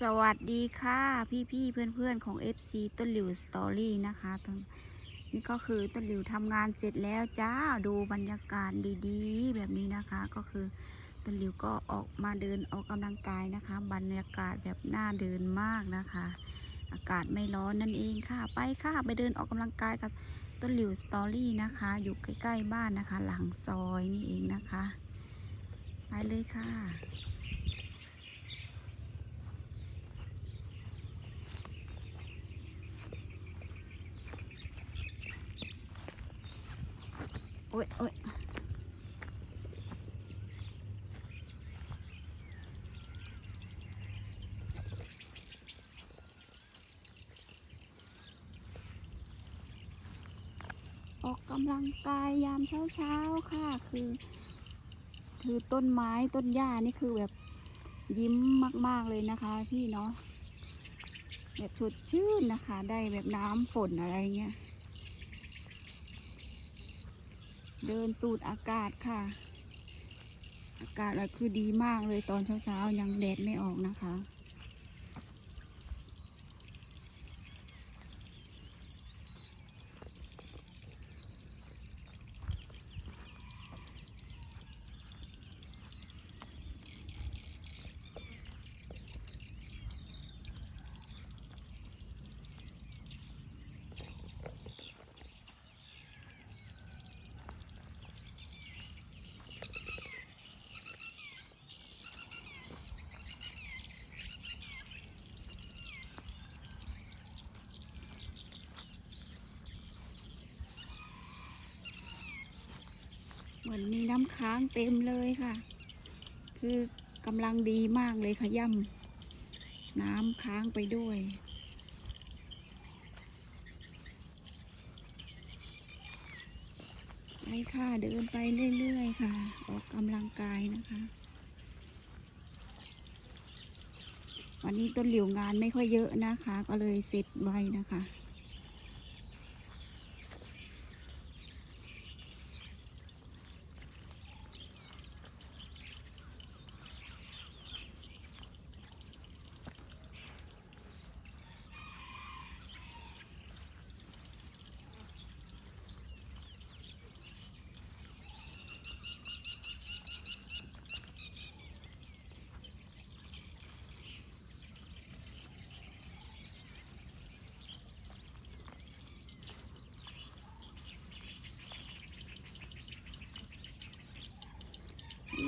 สวัสดีค่ะพี่ๆเพื่อนๆของ FC ต้นหลิวสตอรี่นะคะตอนนี่ก็คือต้นหลิวทำงานเสร็จแล้วจ้าดูบรรยากาศดีๆ แบบนี้นะคะ ก็คือต้นหลิวก็ออกมาเดินออกกำลังกายนะคะ บรรยากาศแบบน่าเดินมากนะคะ อากาศไม่ร้อนนั่นเองค่ะ ไปค่ะไปเดินออกกำลังกายกับต้นหลิวสตอรี่นะคะ อยู่ใกล้ๆบ้านนะคะ หลังซอยนี่เองนะคะ ไปเลยค่ะ อ๊ยโอ๊ยออกกำลังกายยามเช้าๆค่ะ คือ คือต้นไม้ต้นหญ้านี่คือแบบยิ้มมาก ๆเลยนะคะพี่เนาะแบบสดชื่นนะคะ ได้แบบน้ำฝนอะไรเงี้ย เดินสูดอากาศค่ะ อากาศอะคือดีมากเลยตอนเช้าๆ ยังแดดไม่ออกนะคะ เหมือนมีน้ำค้างเต็มเลยค่ะ คือกำลังดีมากเลยขย่ำน้ำค้างไปด้วย ไปค่ะเดินไปเรื่อยๆค่ะ ออกกำลังกายนะคะ วันนี้ต้นหลิวงานไม่ค่อยเยอะนะคะ ก็เลยเสร็จไวนะคะ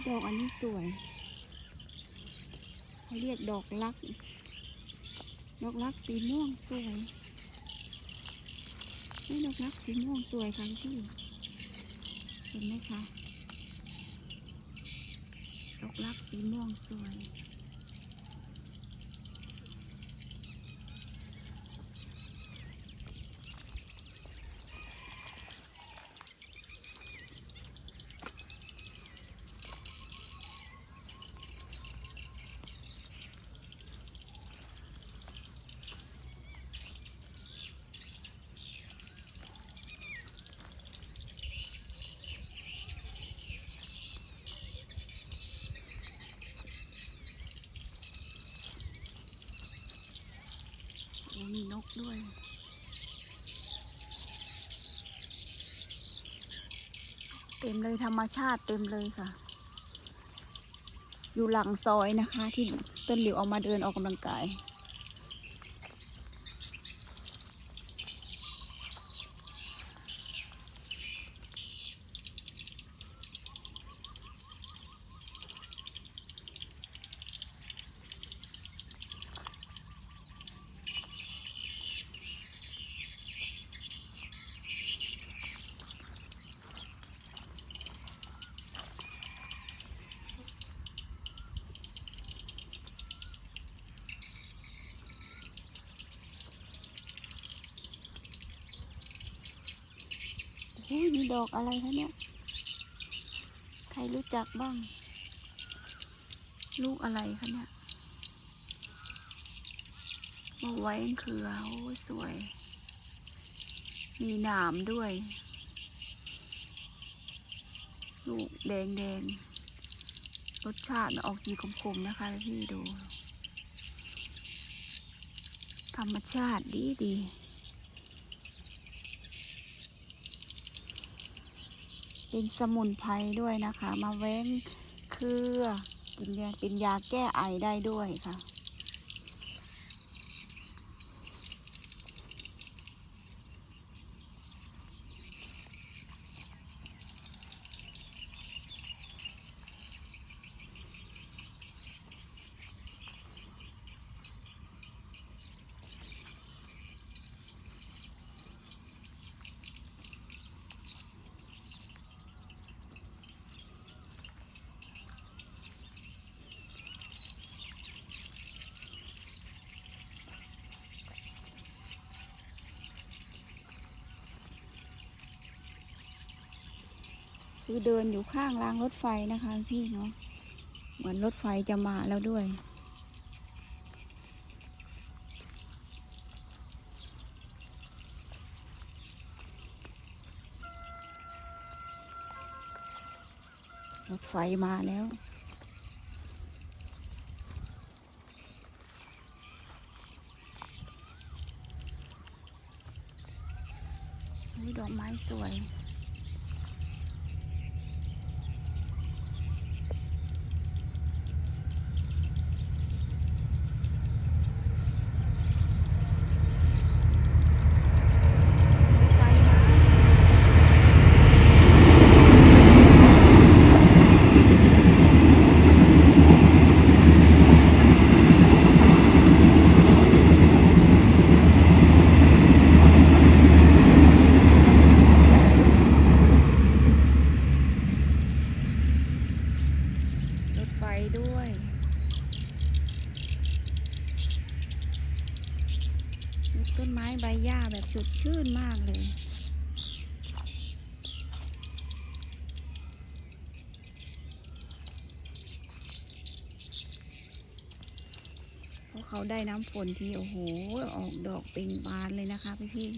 ดอกอันนี้สวยเขาเรียกดอกลัก ดอกลักสีม่วงสวยนี่ดอกลักสีม่วงสวยค่ะพี่เห็นไหมคะดอกลักสีม่วงสวย โอ้มีนกด้วย เต็มเลยธรรมชาติเต็มเลยค่ะ อยู่หลังซอยนะคะ ที่ต้นหลิวออกมาเดินออกกำลังกาย มีดอกอะไรคะเนี่ย ใครรู้จักบ้าง ลูกอะไรคะเนี่ยมาไว้เขือโอ้สวย มีหนามด้วย ลูกแดงแดงรสชาติมันออกสีขมๆนะคะพี่ดู ธรรมชาติดีดี เป็นสมุนไพรด้วยนะคะ มาแว้งเครือกินยาเป็นยาแก้ไอได้ด้วยค่ะ คือเดินอยู่ข้างรางรถไฟนะคะพี่เนาะเหมือนรถไฟจะมาแล้วด้วย รถไฟมาแล้วดอกไม้สวย ไฟมา รถไฟด้วย มีต้นไม้ใบหญ้าแบบ สดชื่นมากเลย เพราะเขาได้น้ำฝนที่โอ้โห ออกดอกเป่งบานเลยนะคะพี่พี่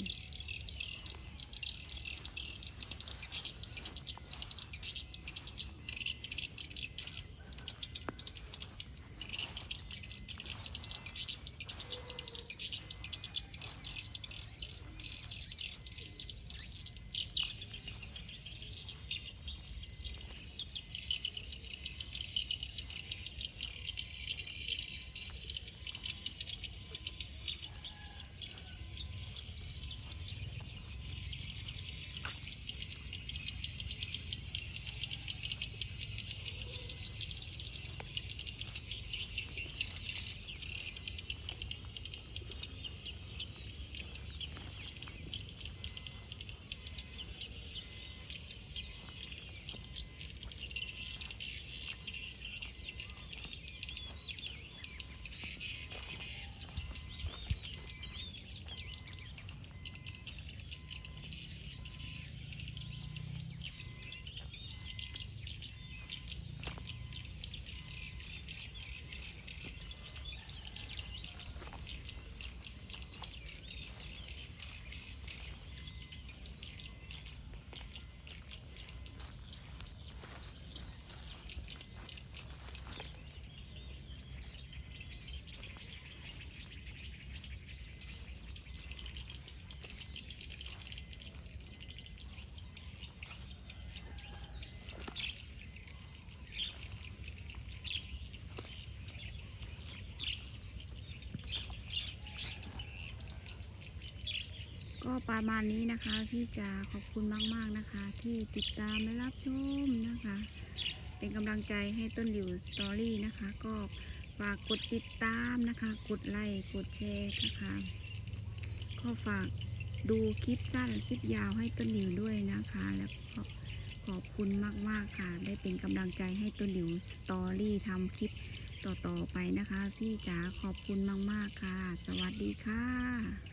ประมาณนี้นะคะ พี่จ๋าขอบคุณมาก ๆ นะคะ ที่ติดตามและรับชมนะคะ เป็นกำลังใจให้ต้นหลิวสตอรี่นะคะ ก็ฝากกดติดตามนะคะ กดไลค์กดแชร์นะคะก็ฝากดูคลิปสั้นคลิปยาวให้ต้นหลิวด้วยนะคะ แล้วก็ขอบคุณมาก ๆ ค่ะ ได้เป็นกำลังใจให้ต้นหลิวสตอรี่ทำคลิปต่อ ๆ ไปนะคะ พี่จ๋าขอบคุณมาก ๆ ค่ะ สวัสดีค่ะ